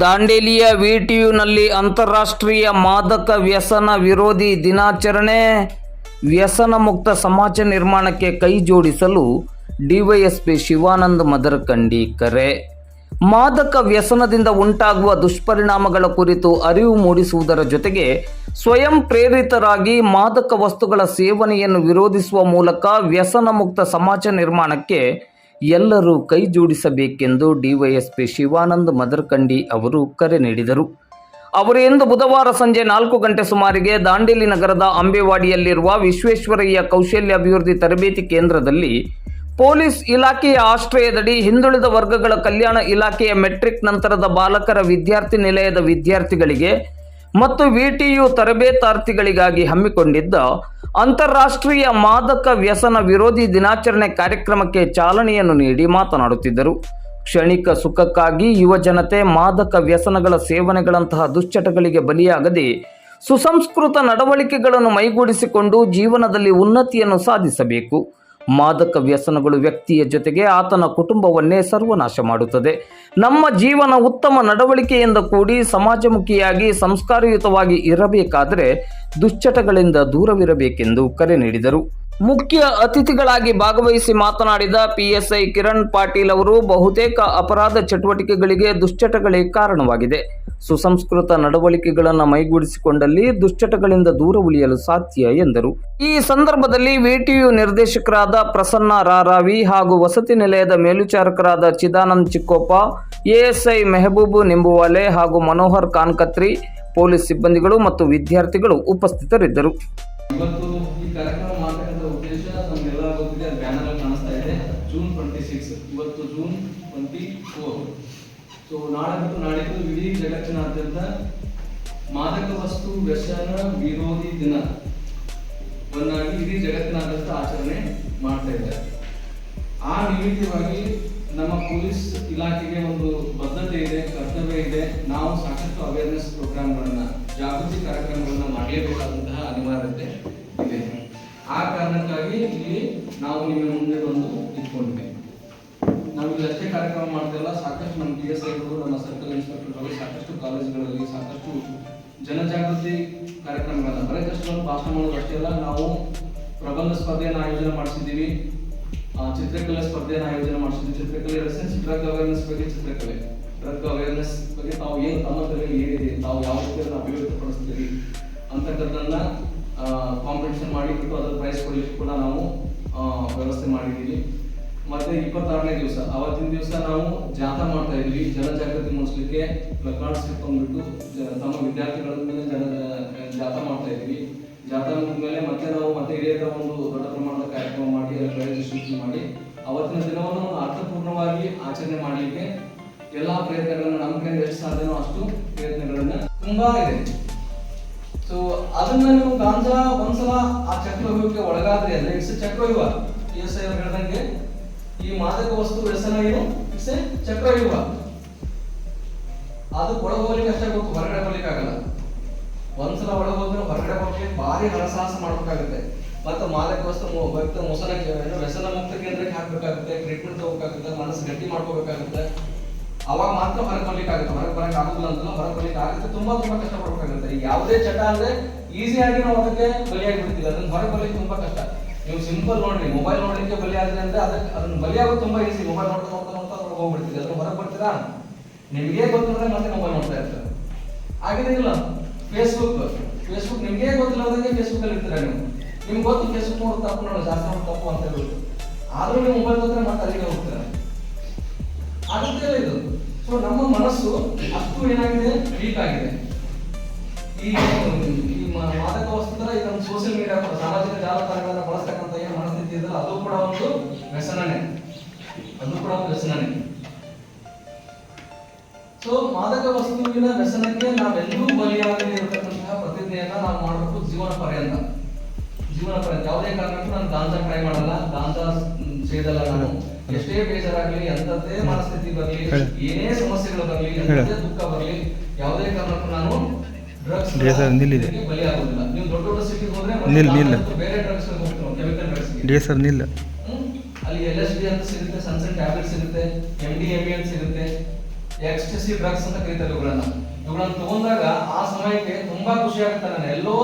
ದಾಂಡೇಲಿಯ ವಿಟಿಯುನಲ್ಲಿ ಅಂತಾರಾಷ್ಟ್ರೀಯ ಮಾದಕ ವ್ಯಸನ ವಿರೋಧಿ ದಿನಾಚರಣೆ. ವ್ಯಸನ ಮುಕ್ತ ಸಮಾಜ ನಿರ್ಮಾಣಕ್ಕೆ ಕೈ ಜೋಡಿಸಲು ಡಿವೈಎಸ್ಪಿ ಶಿವಾನಂದ್ ಮದರಕಂಡಿ ಕರೆ. ಮಾದಕ ವ್ಯಸನದಿಂದ ಉಂಟಾಗುವ ದುಷ್ಪರಿಣಾಮಗಳ ಕುರಿತು ಅರಿವು ಮೂಡಿಸುವುದರ ಜೊತೆಗೆ ಸ್ವಯಂ ಪ್ರೇರಿತರಾಗಿ ಮಾದಕ ವಸ್ತುಗಳ ಸೇವನೆಯನ್ನು ವಿರೋಧಿಸುವ ಮೂಲಕ ವ್ಯಸನ ಮುಕ್ತ ಸಮಾಜ ನಿರ್ಮಾಣಕ್ಕೆ ಎಲ್ಲರೂ ಕೈ ಜೋಡಿಸಬೇಕೆಂದು ಡಿವೈಎಸ್ಪಿ ಶಿವಾನಂದ್ ಮದರ್ಕಂಡಿ ಅವರು ಕರೆ ನೀಡಿದರು. ಅವರು ಇಂದು ಬುಧವಾರ ಸಂಜೆ ನಾಲ್ಕು ಗಂಟೆ ಸುಮಾರಿಗೆ ದಾಂಡೇಲಿ ನಗರದ ಅಂಬೇವಾಡಿಯಲ್ಲಿರುವ ವಿಶ್ವೇಶ್ವರಯ್ಯ ಕೌಶಲ್ಯ ಅಭಿವೃದ್ಧಿ ತರಬೇತಿ ಕೇಂದ್ರದಲ್ಲಿ ಪೊಲೀಸ್ ಇಲಾಖೆಯ ಆಶ್ರಯದಡಿ ಹಿಂದುಳಿದ ವರ್ಗಗಳ ಕಲ್ಯಾಣ ಇಲಾಖೆಯ ಮೆಟ್ರಿಕ್ ನಂತರದ ಬಾಲಕರ ವಿದ್ಯಾರ್ಥಿ ನಿಲಯದ ವಿದ್ಯಾರ್ಥಿಗಳಿಗೆ ಮತ್ತು ವಿಟಿಯು ತರಬೇತಾರ್ಥಿಗಳಿಗಾಗಿ ಹಮ್ಮಿಕೊಂಡಿದ್ದ ಅಂತಾರಾಷ್ಟ್ರೀಯ ಮಾದಕ ವ್ಯಸನ ವಿರೋಧಿ ದಿನಾಚರಣೆ ಕಾರ್ಯಕ್ರಮಕ್ಕೆ ಚಾಲನೆಯನ್ನು ನೀಡಿ ಮಾತನಾಡುತ್ತಿದ್ದರು. ಕ್ಷಣಿಕ ಸುಖಕ್ಕಾಗಿ ಯುವ ಜನತೆ ಮಾದಕ ವ್ಯಸನಗಳ ಸೇವನೆಗಳಂತಹ ದುಶ್ಚಟಗಳಿಗೆ ಬಲಿಯಾಗದೆ ಸುಸಂಸ್ಕೃತ ನಡವಳಿಕೆಗಳನ್ನು ಮೈಗೂಡಿಸಿಕೊಂಡು ಜೀವನದಲ್ಲಿ ಉನ್ನತಿಯನ್ನು ಸಾಧಿಸಬೇಕು. ಮಾದಕ ವ್ಯಸನಗಳು ವ್ಯಕ್ತಿಯ ಜೊತೆಗೆ ಆತನ ಕುಟುಂಬವನ್ನೇ ಸರ್ವನಾಶ ಮಾಡುತ್ತದೆ. ನಮ್ಮ ಜೀವನ ಉತ್ತಮ ನಡವಳಿಕೆಯಿಂದ ಕೂಡಿ ಸಮಾಜಮುಖಿಯಾಗಿ ಸಂಸ್ಕಾರಯುತವಾಗಿ ಇರಬೇಕಾದರೆ ದುಶ್ಚಟಗಳಿಂದ ದೂರವಿರಬೇಕೆಂದು ಕರೆ ನೀಡಿದರು. ಮುಖ್ಯ ಅತಿಥಿಗಳಾಗಿ ಭಾಗವಹಿಸಿ ಮಾತನಾಡಿದ ಪಿಎಸ್ಐ ಕಿರಣ್ ಪಾಟೀಲ್ ಅವರು, ಬಹುತೇಕ ಅಪರಾಧ ಚಟುವಟಿಕೆಗಳಿಗೆ ದುಶ್ಚಟಗಳೇ ಕಾರಣವಾಗಿದೆ. ಸುಸಂಸ್ಕೃತ ನಡವಳಿಕೆಗಳನ್ನು ಮೈಗೂಡಿಸಿಕೊಂಡಲ್ಲಿ ದುಶ್ಚಟಗಳಿಂದ ದೂರ ಉಳಿಯಲು ಸಾಧ್ಯ, ಎಂದರು. ಈ ಸಂದರ್ಭದಲ್ಲಿ ವಿಟಿಯು ನಿರ್ದೇಶಕರಾದ ಪ್ರಸನ್ನ ರಾರಾವಿ ಹಾಗೂ ವಸತಿ ನಿಲಯದ ಮೇಲ್ವಿಚಾರಕರಾದ ಚಿದಾನಂದ್ ಚಿಕ್ಕೋಪ, ಎಎಸ್ಐ ಮೆಹಬೂಬು ನಿಂಬುವಾಲೆ ಹಾಗೂ ಮನೋಹರ್ ಕಾನ್ಕತ್ರಿ, ಪೊಲೀಸ್ ಸಿಬ್ಬಂದಿಗಳು ಮತ್ತು ವಿದ್ಯಾರ್ಥಿಗಳು ಉಪಸ್ಥಿತರಿದ್ದರು. ಸೊ ನಾಳೆ ಮತ್ತು ನಾಡಿದ್ದು ಇಡೀ ಜಗತ್ತಿನಾದ್ಯಂತ ಮಾದಕ ವಸ್ತು ವ್ಯಸನ ವಿರೋಧಿ ದಿನ. ವನ್ನಾಗಿ ಇಡೀ ಜಗತ್ತಿನಾದ್ಯಂತ ಆಚರಣೆ ಮಾಡ್ತಾ ಇದ್ದಾರೆ. ಆ ನಿಮಿತ್ತವಾಗಿ ನಮ್ಮ ಪೊಲೀಸ್ ಇಲಾಖೆಗೆ ಒಂದು ಬದ್ಧತೆ ಇದೆ, ಕರ್ತವ್ಯ ಇದೆ. ನಾವು ಸಾಕಷ್ಟು ಅವೇರ್ನೆಸ್ ಪ್ರೋಗ್ರಾಮ್ಗಳನ್ನ ಜಾಗೃತಿ ಕಾರ್ಯಕ್ರಮಗಳನ್ನ ಮಾಡಲೇಬೇಕಾದಂತಹ ಅನಿವಾರ್ಯತೆ ಇದೆ. ಆ ಕಾರಣಕ್ಕಾಗಿ ಇಲ್ಲಿ ನಾವು ನಿಮ್ಮ ಮುಂದೆ ಬಂದು ಇಟ್ಕೊಂಡಿದ್ದೇವೆ ನಾವು ಇಲ್ಲಿ ಅಷ್ಟೇ ಕಾರ್ಯಕ್ರಮ ಮಾಡ್ತಿಲ್ಲ ಸಾಕಷ್ಟು ನಮ್ಮ ಡಿ ಎಸ್ ಐಗಳು ನಮ್ಮ ಸರ್ಕಲ್ ಇನ್ಸ್ಪೆಕ್ಟರ್ಗಳು ಸಾಕಷ್ಟು ಕಾಲೇಜುಗಳಲ್ಲಿ ಸಾಕಷ್ಟು ಜನಜಾಗೃತಿ ಕಾರ್ಯಕ್ರಮಗಳನ್ನ ಬರೀ ಕಷ್ಟ ಭಾಷಣ ಮಾಡೋದು ಅಷ್ಟೇ ಅಲ್ಲ, ನಾವು ಪ್ರಬಂಧ ಸ್ಪರ್ಧೆಯನ್ನು ಆಯೋಜನೆ ಮಾಡಿಸಿದ್ದೀವಿ. ಚಿತ್ರಕಲೆ ಸ್ಪರ್ಧೆಯನ್ನು ಆಯೋಜನೆ ಮಾಡಿಸಿದ್ದೀವಿ. ಚಿತ್ರಕಲೆ ರೆಸೆನ್ಸ್ ಡ್ರಗ್ ಅವೇರ್ನೆಸ್ ಬಗ್ಗೆ ಚಿತ್ರಕಲೆ. ಡ್ರಗ್ ಅವೇರ್ನೆಸ್ ಬಗ್ಗೆ ತಾವು ಏನು ತಮ್ಮ ತಲೆಯಲ್ಲಿ ಏನಿದೆ, ತಾವು ಯಾವ ರೀತಿಯನ್ನು ಅಭಿವೃದ್ಧಿಪಡಿಸ್ತೀರಿ ಅಂತಕ್ಕಂಥದ್ದನ್ನ ಕಾಂಪಿಟೇಷನ್ ಮಾಡಿಬಿಟ್ಟು ಅದರ ಪ್ರೈಸ್ ಕೊಡಲಿಕ್ಕೆ ಕೂಡ ನಾವು ವ್ಯವಸ್ಥೆ ಮಾಡಿದ್ದೀವಿ. ಮತ್ತೆ ಇಪ್ಪತ್ತಾರನೇ ದಿವಸ. ಅವತ್ತಿನ ದಿವಸ ನಾವು ಜಾಥಾ ಮಾಡ್ತಾ ಇದ್ವಿ. ಜನಜಾಗೃತಿ ಮೂಡಿಸ್ಲಿಕ್ಕೆ ಪ್ಲಕಾರ್ಡ್ಸ್ ಇಟ್ಕೊಂಡ್ಬಿಟ್ಟು ತಮ್ಮ ವಿದ್ಯಾರ್ಥಿಗಳ ಮೇಲೆ ಜನ, ಜಾಥಾ ಮಾಡ್ತಾ ಇದ್ವಿ. ಜಾಥಾ ಮುಗಿದ್ಮೇಲೆ ಮತ್ತೆ ನಾವು ಮತ್ತೆ ಇಡೀ ಒಂದು ದೊಡ್ಡ ಪ್ರಮಾಣದ ಕಾರ್ಯಕ್ರಮ ಮಾಡಿ ಪ್ರೈಸ್ ಡಿಸ್ಟ್ರಿಬ್ಯೂಷನ್ ಮಾಡಿ, ಅವತ್ತಿನ ದಿನವನ್ನು ಅರ್ಥಪೂರ್ಣವಾಗಿ ಆಚರಣೆ ಮಾಡಲಿಕ್ಕೆ ಎಲ್ಲಾ ಪ್ರಯತ್ನಗಳನ್ನು, ನಮ್ಮ ಕಡೆಯಿಂದ ಎಷ್ಟು ಸಾಧ್ಯನೋ ಅಷ್ಟು ಪ್ರಯತ್ನಗಳನ್ನ ತುಂಬಾ ಇದೆ. ಸೊ ಅದನ್ನ ನೀವು ಗಾಂಜಾ ಒಂದ್ಸಲ ಆ ಚಕ್ರವ್ಯೂಹಕ್ಕೆ ಒಳಗಾದ್ರೆ ಅಂದ್ರೆ ಇಟ್ಸ್ ಚಕ್ರವ್ಯೂಹ. ಎಸ್ ಐ ಹೇಳ್ದಂಗೆ ಈ ಮಾದಕ ವಸ್ತು ವ್ಯಸನ ಏನು? ಇಟ್ಸ್ ಚಕ್ರವ್ಯೂಹ. ಅದು ಒಳಗೆ ಹೋಗ್ಲಿಕ್ಕೆ ಅಷ್ಟೇ ಗೊತ್ತು, ಹೊರಗಡೆ ಬರ್ಲಿಕ್ಕೆ ಆಗಲ್ಲ. ಒಂದ್ಸಲ ಒಳಗೋದ್ರೆ ಹೊರಗಡೆ ಬರ್ಲಿಕ್ಕೆ ಭಾರಿ ಹರಸಾಹಸ ಮಾಡ್ಬೇಕಾಗುತ್ತೆ. ಮತ್ತೆ ಮಾದಕ ವಸ್ತು ಭಕ್ತ ಮೊಸನ ವ್ಯಸನ ಮುಕ್ತ ಕೇಂದ್ರಕ್ಕೆ ಹಾಕ್ಬೇಕಾಗುತ್ತೆ ಟ್ರೀಟ್ಮೆಂಟ್ ತಗೋಬೇಕಾಗುತ್ತೆ, ಮನಸ್ಸು ಗಟ್ಟಿ ಮಾಡ್ಕೋಬೇಕಾಗುತ್ತೆ. ಅವಾಗ ಮಾತ್ರ ಹೊರಗೆ ಬರ್ಲಿಕ್ಕೆ ಆಗುತ್ತೆ. ಹೊರಗೆ ಬರಕ್ಕೆ ಆಗುದಿಲ್ಲ ಅಂತಲ್ಲ, ಹೊರಗೆ ಬರ್ಲಿಕ್ಕೆ ಆಗುತ್ತೆ. ತುಂಬಾ ತುಂಬಾ ಕಷ್ಟ ಪಡ್ಬೇಕಾಗುತ್ತೆ ಯಾವುದೇ ಚಟ ಅಂದ್ರೆ ಈಸಿಯಾಗಿ ನಾವು ಅದಕ್ಕೆ ಬಲಿಯಾಗಿ ಬಿಡ್ತೀವಿ ಅದನ್ನ ಹೊರಗೆ ಬರ್ಲಿಕ್ಕೆ ತುಂಬಾ ಕಷ್ಟ. ನೀವು ಸಿಂಪಲ್ ನೋಡ್ರಿ ಮೊಬೈಲ್ ನೋಡ್ಲಿಕ್ಕೆ ಬಲಿ ಆದ್ರೆ ಅಂದ್ರೆ ಅದಕ್ಕೆ ಅದನ್ನ ಬಲಿಯಾಗೋ ತುಂಬಾ ಈಸಿ ಮೊಬೈಲ್ ನೋಡ್ತಾ ನೋಡ್ತಾ ನೋಡ್ತಾ ಅದ್ರೊಳಗೆ ಹೋಗ್ಬಿಡ್ತೀವಿ. ಅದ್ರ ಹೊರಗೆ ಬರ್ತೀರಾ? ನಿಮಗೆ ಗೊತ್ತಿಲ್ಲದೆ ಮತ್ತೆ ಮೊಬೈಲ್ ನೋಡ್ತಾ ಇರ್ತಾರೆ. ಆಗಿದೆಯಲ್ಲ ಫೇಸ್ಬುಕ್ ಫೇಸ್ಬುಕ್ ನಿಮಗೆ ಗೊತ್ತಿಲ್ಲದಂಗೆ ಫೇಸ್ಬುಕ್ ಅಲ್ಲಿ ಇರ್ತೀರಾ ನೀವು? ನಿಮ್ಗೆ ಗೊತ್ತು ಫೇಸ್ಬುಕ್ ನೋಡೋದು ತಪ್ಪು ನೋಡಿ, ಜಾಸ್ತಿ ನೋಡೋದು ತಪ್ಪು ಅಂತ ಹೇಳ್ಬಿಟ್ಟು. ಆದ್ರೂ ನೀವು ಮೊಬೈಲ್ ಗೊತ್ತಿದ್ರೆ ಮತ್ತೆ ಅಲ್ಲಿಗೆ ಹೋಗ್ತಾರೆ? ಆಗುತ್ತೆ ಇದು ಸೊ ನಮ್ಮ ಮನಸ್ಸು ಅಷ್ಟು ಏನಾಗಿದೆ? ವೀಕ್ ಆಗಿದೆ. ಸೋಷಿಯಲ್ ಮೀಡಿಯಾ ಕೂಡ ಸಾಮಾಜಿಕ ಜಾಲತಾಣಗಳನ್ನ ಬಳಸ್ತಕ್ಕಂಥ ಏನು ಮನಸ್ಥಿತಿ ಇದೆಯಲ್ಲ ಅದು ಕೂಡ ಒಂದು ವ್ಯಸನನೇ. ಅದು ಕೂಡ ಒಂದು ವ್ಯಸನನೇ. ಸೊ ಮಾದಕ ವಸ್ತುವಿನ ವ್ಯಸನಕ್ಕೆ ನಾವೆಲ್ಲೂ ಬಲಿಯಾಗದೆ ಇರತಕ್ಕಂತಹ ಪ್ರತಿಜ್ಞೆಯನ್ನ ನಾವು ಮಾಡಬೇಕು ಜೀವನ ಪರ್ಯಂತ. ಜೀವನ ಪರ್ಯಂತ. ಯಾವುದೇ ಕಾರಣಕ್ಕೂ ನಾನು ಗಾಂಜಾ ಟ್ರೈ ಮಾಡಲ್ಲ. ಗಾಂಜಾ ಸೇದಲ್ಲ ನಾನು. ಎಷ್ಟೇ ಬೇಜಾರಾಗ್ಲಿ ಎಂತದ್ದೇ ಮನಸ್ಥಿತಿ ಬರಲಿ ಏನೇ ಸಮಸ್ಯೆಗಳು ಬರಲಿ ಎಂತದೇ ದುಃಖ ಬರಲಿ ಯಾವುದೇ ಕಾರಣಕ್ಕೂ ನಾನು ಡ್ರಗ್ಸ್ ಆರ್ ನಿಲ್ಲಿದೆ. ನಿಲ್- ನಿಲ್. ನಾಲ್ಕು ಬೇರೆ ಡ್ರಗ್ಸ್ ಹೋಗ್ತೀವಿ ಕೆಮಿಕಲ್ ಡ್ರಗ್ಸ್ ಡಿ ಸರ್ ನಿಲ್ಲ ಅಲ್ಲಿ ಎಲ್ ಎಸ್ ಡಿ ಅಂತ ಸಿಗುತ್ತೆ ಸನ್ಸನ್ ಟ್ಯಾಬ್ಲೆಟ್ ಸಿಗುತ್ತೆ ಎಂ ಡಿ ಎಂ ಅಂತ ಸಿಗುತ್ತೆ. ಎಕ್ಸ್ಟಸಿ ಡ್ರಗ್ಸ್ ಅಂತ ಕರೀತಾರೆ ಇವುಗಳನ್ನ ಇವುಗಳನ್ನ ತಗೊಂಡಾಗ ಆ ಸಮಯಕ್ಕೆ ತುಂಬಾ ಖುಷಿ ಆಗುತ್ತೆ ನನಗೆ ಎಲ್ಲೋ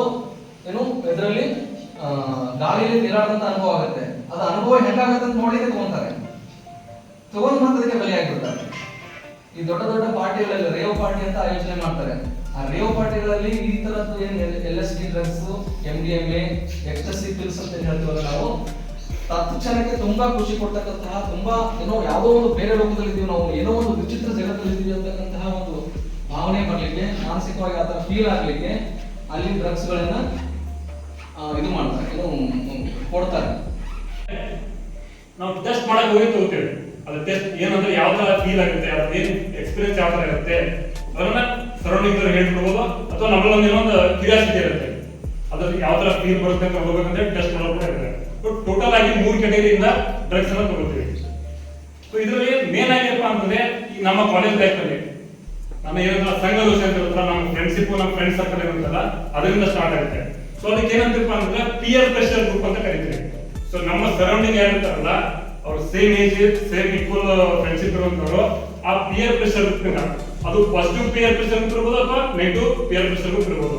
ಏನು ಇದರಲ್ಲಿ ಗಾಳಿಯಲ್ಲಿ ತೇಲಾಡದಂತ ಅನುಭವ ಆಗುತ್ತೆ. ಅದು ಅನುಭವ ಹೆಂಗಾಗುತ್ತೆ ಅಂತ ನೋಡಿದ್ರೆ ತಗೊಂತಾರೆ. ತಗೊಂಡ್ ಮತ್ತೆ ಅದಕ್ಕೆ ಬಲಿ ಈ ದೊಡ್ಡ ದೊಡ್ಡ ಪಾರ್ಟಿಗಳಲ್ಲಿ ರೇವ್ ಪಾರ್ಟಿ ಅಂತ ಆಯೋಜನೆ ಮಾಡ್ತಾರೆ. ಆ ರೇವ್ ಪಾರ್ಟಿಗಳಲ್ಲಿ ಈ ತರದ್ದು ಏನು L S D drugs M D M A pills ಅಂತ ಹೇಳ್ತೀವಲ್ಲ ನಾವು, ತತ್ಕ್ಷಣಕ್ಕೆ ತುಂಬಾ ಖುಷಿ ಕೊಡ್ತಕ್ಕಂತಹ, ತುಂಬಾ ಏನೋ ಯಾವುದೋ ಒಂದು ಬೇರೆ ಲೋಕದಲ್ಲಿ ಇದೀವಿ ನಾವು ಏನೋ ಒಂದು ವಿಚಿತ್ರ ಜಗತ್ತಲ್ಲಿ ಇದೀವಿ ಅಂತಕ್ಕಂತಹ ಒಂದು ಭಾವನೆ ಬರ್ಲಿಕ್ಕೆ, ಮಾನಸಿಕವಾಗಿ ಆತರ ಫೀಲ್ ಆಗ್ಲಿಕ್ಕೆ ಅಲ್ಲಿ ಡ್ರಗ್ಸ್ ಗಳನ್ನ ಇದು ಮಾಡ್ತಾರೆ, ಏನೋ ಕೊಡ್ತಾರೆ. ನಾವು ಟೆಸ್ಟ್ ಮಾಡಕ್ ಹೋಗಿ ತಗೋತೇವೆ ಅದು ಟೆಸ್ಟ್ ಏನಂದ್ರೆ ಯಾವ ತರ ಫೀಲ್ ಆಗುತ್ತೆ ಅದ್ರ ಏನ್ ಎಕ್ಸ್ಪೀರಿಯನ್ಸ್ ಯಾವ ತರ ಇರುತ್ತೆ, ಅದನ್ನ ಸರೌಂಡಿಂಗ್ ಹೇಳ್ಕೊಡ್ಬೋದು ಅಥವಾ ನಮ್ಮಲ್ಲಿ ಒಂದು ಕ್ಯೂರಿಯಾಸಿಟಿ ಇರುತ್ತೆ. ಅದ್ರಲ್ಲಿ ಯಾವ ತರ ಫೀಲ್ ಬರುತ್ತೆ ಅಂತ ಹೋಗ್ಬೇಕಂತ ಟೆಸ್ಟ್ ಮಾಡೋದು ಕೂಡ ಟೋಟಲ್ ಆಗಿ ಮೂರು ಕೆಟಗರಿಯಿಂದ ಡ್ರಗ್ಸ್ ಅನ್ನ ತಗೋತೀವಿ ಸೊ ಇದರಲ್ಲಿ ಮೇನ್ ಆಗಿರಪ್ಪ ಅಂತಂದ್ರೆ ನಮ್ಮ ಕಾಲೇಜ್ ಲೈಫ್ ಅಲ್ಲಿ ನಮ್ಮ ಏನಂತ ಸಂಘ ಅಂತ ಇರುತ್ತಲ್ಲ ನಮ್ಮ ಫ್ರೆಂಡ್ಶಿಪ್ ನಮ್ಮ ಫ್ರೆಂಡ್ ಸರ್ಕಲ್ ಇರುತ್ತಲ್ಲ ಅದರಿಂದ ಸ್ಟಾರ್ಟ್ ಆಗುತ್ತೆ. ಸೊ ಅದಕ್ಕೆ ಏನಂತಪ್ಪ ಅಂದ್ರೆ ಪಿಯರ್ ಪ್ರೆಷರ್ ಗ್ರೂಪ್ ಅಂತ ಕರಿತೀವಿ. ಸೊ ನಮ್ಮ ಸರೌಂಡಿಂಗ್ ಏನಂತಾರಲ್ಲ ಅವ್ರ same age same equal friendship ಇರುವಂತವ್ರು, ಆ ಪಿಯರ್ ಪ್ರೆಷರ್ ಗ್ರೂಪ್ ಅದು ಪಾಸಿಟಿವ್ ಪಿಯರ್ ಪ್ರೆಷರ್ ಅಂತ ಇರ್ಬೋದು ಅಥವಾ ನೆಗೆಟಿವ್ ಪಿಯರ್ ಪ್ರೆಷರ್ ಅಂತ ಇರ್ಬೋದು